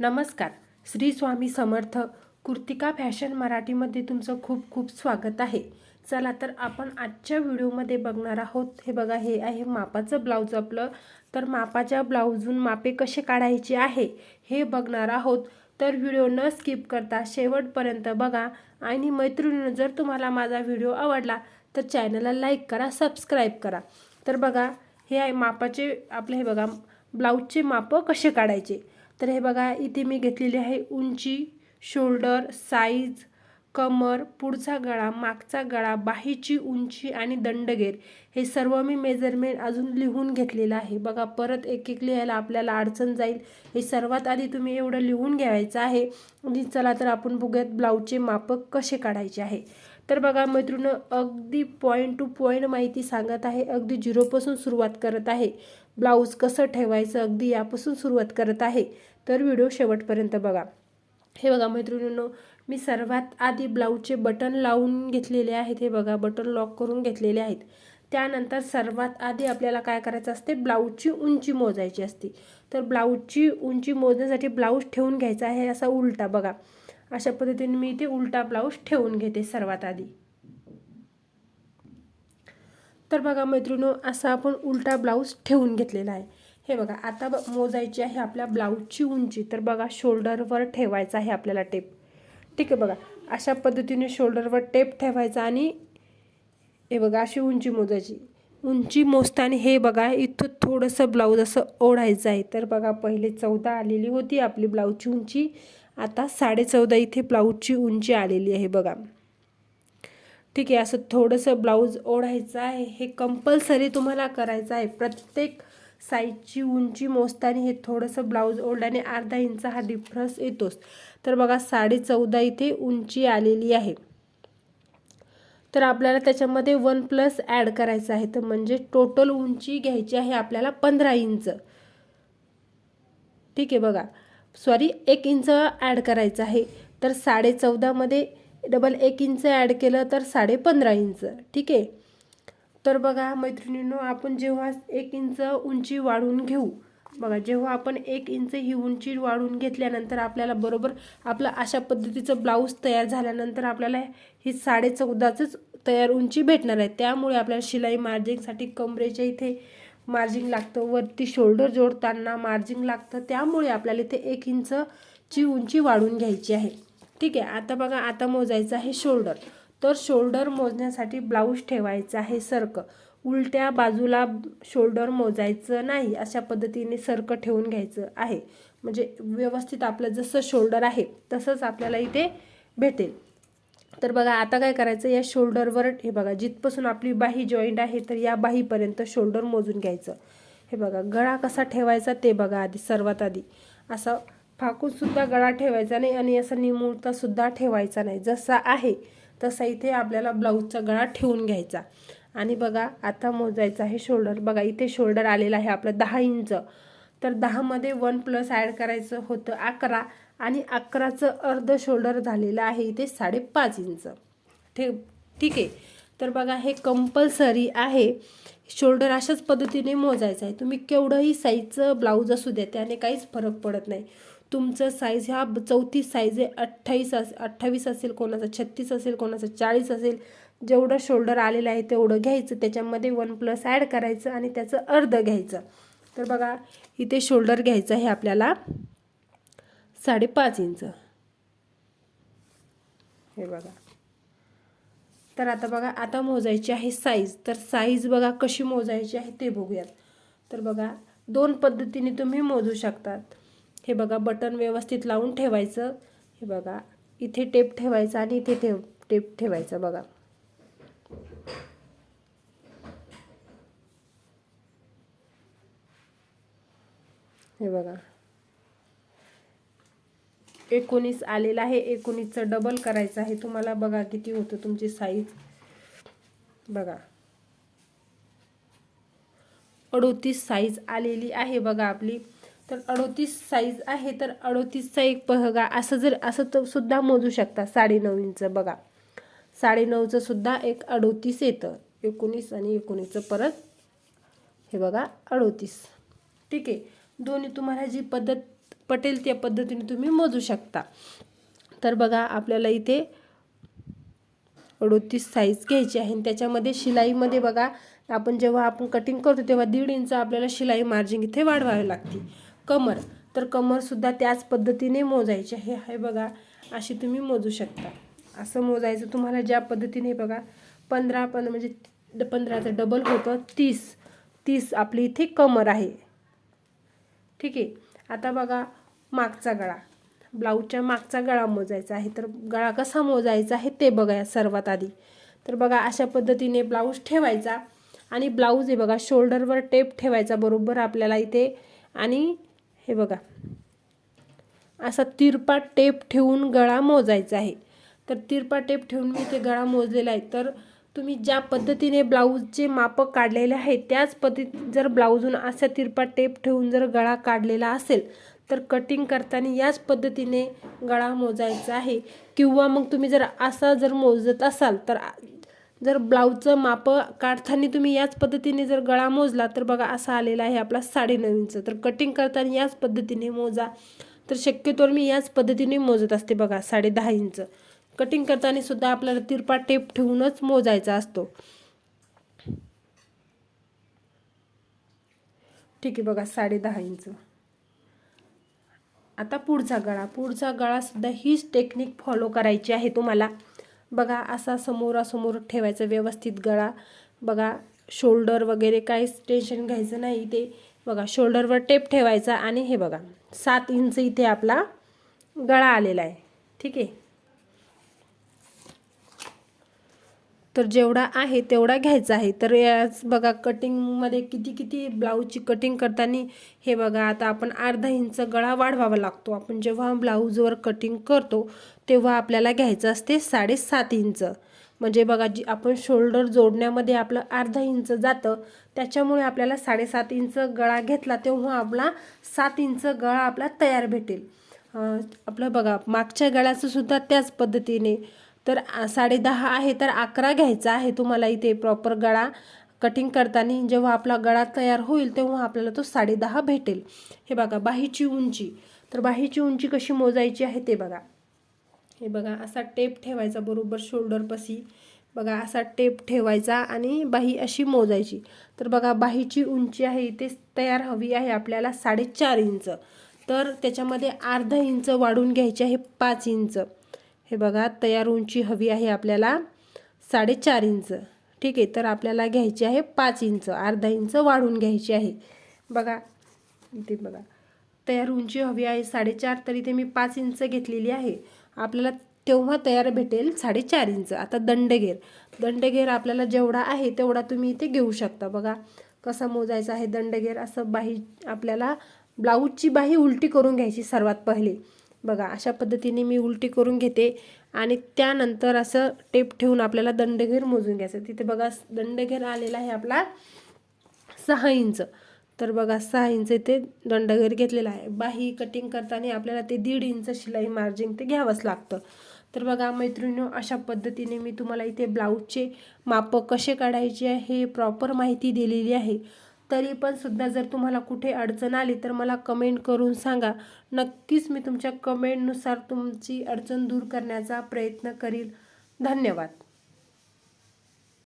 नमस्कार. श्री स्वामी समर्थ कुर्तिका फॅशन मराठीमध्ये तुमचं खूप खूप स्वागत आहे. चला तर आपण आजच्या व्हिडिओमध्ये बघणार आहोत. हे बघा हे आहे मापाचं ब्लाऊज आपलं. तर मापाच्या ब्लाऊजून मापे कसे काढायचे आहे हे बघणार आहोत. तर व्हिडिओ न स्किप करता शेवटपर्यंत बघा. आणि मैत्रिणीनं जर तुम्हाला माझा व्हिडिओ आवडला तर चॅनलला लाईक करा सबस्क्राईब करा. तर बघा हे आहे मापाचे आपले हे बघा ब्लाऊजचे मापं कसे काढायचे. तर हे बघा इथे मी घेतलेली आहे उंची शोल्डर साईज कमर पुढचा गळा मागचा गळा बाहीची उंची आणि दंडगेर. हे सर्व मी मेजरमेंट अजून लिहून घेतलेलं आहे. बघा परत एक एक लिहायला आपल्याला अडचण जाईल. हे सर्वात आधी तुम्ही एवढं लिहून घ्यायचं आहे. आणि चला तर आपण बघूयात ब्लाऊजचे मापक कसे काढायचे आहे. तर बघा मैत्रीण अगदी पॉईंट टू पॉईंट माहिती सांगत आहे. अगदी झिरोपासून सुरुवात करत आहे. ब्लाऊज कसं ठेवायचं अगदी यापासून सुरुवात करत आहे. तर व्हिडिओ शेवटपर्यंत बघा. हे बघा मैत्रिणींनो मी सर्वात आधी ब्लाऊजचे बटन लावून घेतलेले आहेत. हे बघा बटन लॉक करून घेतलेले आहेत. त्यानंतर सर्वात आधी आपल्याला काय करायचं असते? ब्लाऊजची उंची मोजायची असते. तर ब्लाऊजची उंची मोजण्यासाठी ब्लाऊज ठेवून घ्यायचा आहे असा उलटा बघा. अशा पद्धतीने मी इथे उलटा ब्लाऊज ठेवून घेते सर्वात आधी. तर बघा मैत्रिणो असा आपण उलटा ब्लाऊज ठेवून घेतलेला आहे. हे बघा आता मोजायची आहे आपल्या ब्लाऊजची उंची. तर बघा शोल्डरवर ठेवायचा आहे आपल्याला टेप ठीक आहे बघा अशा पद्धतीने शोल्डरवर टेप ठेवायचा आणि हे बघा अशी उंची मोजायची. उंची मोजताना हे बघा इथं थोडंसं ब्लाऊज असं ओढायचं आहे. तर बघा पहिले चौदा आलेली होती आपली ब्लाऊजची उंची. आता साडे चौदा इथे ब्लाऊजची उंची आलेली आहे बघा. ठीक आहे असं थोडंसं ब्लाऊज ओढायचं आहे हे कंपल्सरी तुम्हाला करायचं आहे. प्रत्येक साईजची उंची मोजताना हे थोडंसं ब्लाऊज ओढल्याने अर्धा इंच हा डिफरन्स येतोच. तर बघा साडे चौदा इथे उंची आलेली आहे. तर आपल्याला त्याच्यामध्ये वन प्लस ॲड करायचं आहे. तर म्हणजे टोटल उंची घ्यायची आहे आपल्याला पंधरा इंच. ठीक आहे बघा. सॉरी एक इंच ॲड करायचं आहे. तर साडे चौदामध्ये डबल एक इंच ॲड केलं तर साडे पंधरा इंच ठीक आहे? तर बघा मैत्रिणींनो आपण जेव्हा एक इंच उंची वाढवून घेऊ बघा जेव्हा आपण एक इंच ही उंची वाढून घेतल्यानंतर आपल्याला बरोबर आपलं अशा पद्धतीचं ब्लाऊज तयार झाल्यानंतर आपल्याला ही साडे चौदाचंच तयार उंची भेटणार आहे. त्यामुळे आपल्याला शिलाई मार्जिंगसाठी कमरेच्या इथे मार्जिंग लागतं वरती शोल्डर जोडताना मार्जिंग लागतं त्यामुळे आपल्याला इथे एक इंचची उंची वाढवून घ्यायची आहे. ठीक आहे आता बघा आता मोजायचं आहे शोल्डर तर शोल्डर मोजण्यासाठी ब्लाऊज ठेवायचं आहे सरकं. उलट्या बाजूला शोल्डर मोजायचं नाही अशा पद्धतीने सरकं ठेवून घ्यायचं आहे. म्हणजे व्यवस्थित आपलं जसं शोल्डर आहे तसंच आपल्याला इथे भेटेल. तर बघा आता काय करायचं या शोल्डरवर हे बघा जिथपासून आपली बाही जॉईंट आहे तर या बाहीपर्यंत शोल्डर मोजून घ्यायचं. हे बघा गळा कसा ठेवायचा ते बघा आधी सर्वात आधी. असं फाकूनसुद्धा गळा ठेवायचा नाही आणि असं निमुळतासुद्धा ठेवायचा नाही. जसा आहे तसा इथे आपल्याला ब्लाऊजचा गळा ठेवून घ्यायचा. आणि बघा आता मोजायचं आहे शोल्डर. बघा इथे शोल्डर आलेला आहे आपलं दहा इंच. तर दहामध्ये वन प्लस ॲड करायचं होतं अकरा आणि अकराचं अर्ध शोल्डर झालेलं आहे इथे साडेपाच इंच. ठे ठीक आहे. तर बघा हे कंपल्सरी आहे. शोल्डर अशाच पद्धतीने मोजायचं आहे. तुम्ही केवढंही साईजचं ब्लाऊज असू द्या त्याने काहीच फरक पडत नाही. तुमचं साईज ह्या चौतीस साईज आहे. अठ्ठावीस अस अठ्ठावीस असेल कोणाचं छत्तीस असेल कोणाचं चाळीस असेल. जेवढं शोल्डर आलेलं आहे तेवढं घ्यायचं. त्याच्यामध्ये वन प्लस ॲड करायचं आणि त्याचं अर्ध घ्यायचं. तर बघा इथे शोल्डर घ्यायचं आहे आपल्याला साडेपाच इंच. हे बघा. तर आता बघा आता मोजायची आहे साईज तर साईज बघा कशी मोजायची आहे ते बघूयात. तर बघा दोन पद्धतीने तुम्ही मोजू शकतात. हे बघा बटन व्यवस्थित लावून ठेवायचं. हे बघा इथे टेप ठेवायचा आणि इथे ठेव टेप ठेवायचा बघा. हे बघा. एकोणीस आलेला आहे एकोणीसचं डबल करायचं आहे. तुम्हाला बघा किती होतं तुमची साईज बघा. अडोतीस साईज आलेली आहे बघा आपली. तर अडोतीस साईज आहे तर अडोतीसचा एक पहगा असं जर असं तर सुद्धा मोजू शकता साडेनऊ इंच बघा साडेनऊचं सुद्धा एक अडोतीस येतं. एकोणीस आणि एकोणीसचं परत हे बघा अडोतीस. ठीक आहे? दोन्ही तुम्हाला जी पद्धत पटेल त्या पद्धतीने तुम्ही मोजू शकता. तर बघा आपल्याला इथे अडोतीस साईज घ्यायची आहे. आणि त्याच्यामध्ये शिलाईमध्ये बघा आपण जेव्हा आपण कटिंग करतो तेव्हा दीड इंच आपल्याला शिलाई मार्जिन इथे वाढवावी लागते. कमर. तर कमरसुद्धा त्याच पद्धतीने मोजायची आहे. हे बघा अशी तुम्ही मोजू शकता. असं मोजायचं तुम्हाला ज्या पद्धतीने बघा पंधरा पण म्हणजे ड- पंधराचं डबल होतं तीस. तीस आपली इथे कमर आहे. ठीक आहे? आता बघा मागचा गळा. ब्लाऊजच्या मागचा गळा मोजायचा आहे. तर गळा कसा मोजायचा आहे ते बघा सर्वात आधी. तर बघा अशा पद्धतीने ब्लाऊज ठेवायचा. आणि ब्लाऊज आहे बघा शोल्डरवर टेप ठेवायचा बरोबर आपल्याला इथे. आणि हे बघा. असा तिरपा टेप ठेवून गळा मोजायचा आहे. तर तिरपा टेप ठेवून मी ते गळा मोजलेला आहे. तर तुम्ही ज्या पद्धतीने ब्लाऊजचे मापं काढलेले आहे त्याच पद्धती जर ब्लाऊजून असा तिरपा टेप ठेवून जर गळा काढलेला असेल तर कटिंग करताना याच पद्धतीने गळा मोजायचा आहे. किंवा मग तुम्ही जर असा जर मोजत असाल तर जर ब्लाऊजचं मापं काढताना तुम्ही याच पद्धतीने जर गळा मोजला तर बघा असा आलेला आहे आपला साडेनऊ इंच तर कटिंग करताना याच पद्धतीने मोजा. तर शक्यतोवर मी याच पद्धतीने मोजत असते बघा साडे दहा इंच कटिंग करताना सुद्धा आपल्याला तिरपा टेप ठेवूनच मोजायचा असतो. ठीक आहे बघा साडे दहा इंच आता पुढचा गळा. पुढचा गळासुद्धा हीच टेक्निक फॉलो करायची आहे तुम्हाला. बघा असा समोरासमोर ठेवायचा व्यवस्थित गळा. बघा शोल्डर वगैरे काहीच टेन्शन घ्यायचं नाही इथे. बघा शोल्डरवर टेप ठेवायचा आणि हे बघा सात इंच इथे आपला गळा आलेला आहे. ठीक आहे? तर जेवढा आहे तेवढा घ्यायचा आहे. तर याच बघा कटिंगमध्ये किती किती ब्लाऊजची कटिंग करताना हे बघा आता आपण अर्धा इंच गळा वाढवावा लागतो. आपण जेव्हा ब्लाऊजवर कटिंग करतो तेव्हा आपल्याला घ्यायचं असते साडेसात इंच. म्हणजे बघा जी आपण शोल्डर जोडण्यामध्ये आपलं अर्धा इंच जातं त्याच्यामुळे आपल्याला साडेसात इंच गळा घेतला तेव्हा आपला सात इंच गळा आपला तयार भेटेल. आपलं बघा मागच्या गळ्याचं सुद्धा त्याच पद्धतीने तर साडेदहा आहे तर अकरा घ्यायचा आहे. तुम्हाला इथे प्रॉपर गळा कटिंग करताना जेव्हा आपला गळा तयार होईल तेव्हा आपल्याला तो साडेदहा भेटेल. हे बघा बाहीची उंची. तर बाहीची उंची कशी मोजायची आहे ते बघा. हे बघा असा टेप ठेवायचा बरोबर शोल्डरपाशी बघा असा टेप ठेवायचा आणि बाही अशी मोजायची. तर बघा बाहीची उंची आहे इथे तयार हवी आहे आपल्याला साडेचार इंच. तर त्याच्यामध्ये अर्धा इंच वाढून घ्यायची आहे पाच इंच. हे बघा तयार उंची हवी आहे आपल्याला साडेचार इंच. ठीक आहे तर आपल्याला घ्यायची आहे पाच इंच अर्धा इंच वाढून घ्यायची आहे. बघा इथे बघा. तयार उंची हवी आहे साडेचार तर इथे मी पाच इंच घेतलेली आहे. आपल्याला तेव्हा तयार भेटेल साडेचार इंच. आता दंडगेर दंडगेर आपल्याला जेवढा आहे तेवढा तुम्ही इथे घेऊ शकता. बघा कसा मोजायचा आहे दंडगेर असं बाही आपल्याला ब्लाऊजची बाही उलटी करून घ्यायची सर्वात पहिले. बघा अशा पद्धतीने मी उलटी करून घेते आणि त्यानंतर असं टेप ठेवून आपल्याला दंडघेर मोजून घ्यायचं. तिथे बघा दंडघेर आलेला आहे आपला सहा इंच. तर बघा सहा इंच इथे दंडघेर घेतलेला आहे. बाही कटिंग करताना आपल्याला ते दीड इंच शिलाई मार्जिन ते घ्यावंच लागतं. तर बघा मैत्रिणी अशा पद्धतीने मी तुम्हाला इथे ब्लाऊजचे मापं कसे काढायचे आहे हे प्रॉपर माहिती दिलेली आहे. तरी पण सुद्धा जर तुम्हाला कुठे अडचण आली तर मला कमेंट करून सांगा. नक्कीच मी तुमच्या कमेंटनुसार तुमची अडचण दूर करण्याचा प्रयत्न करील. धन्यवाद.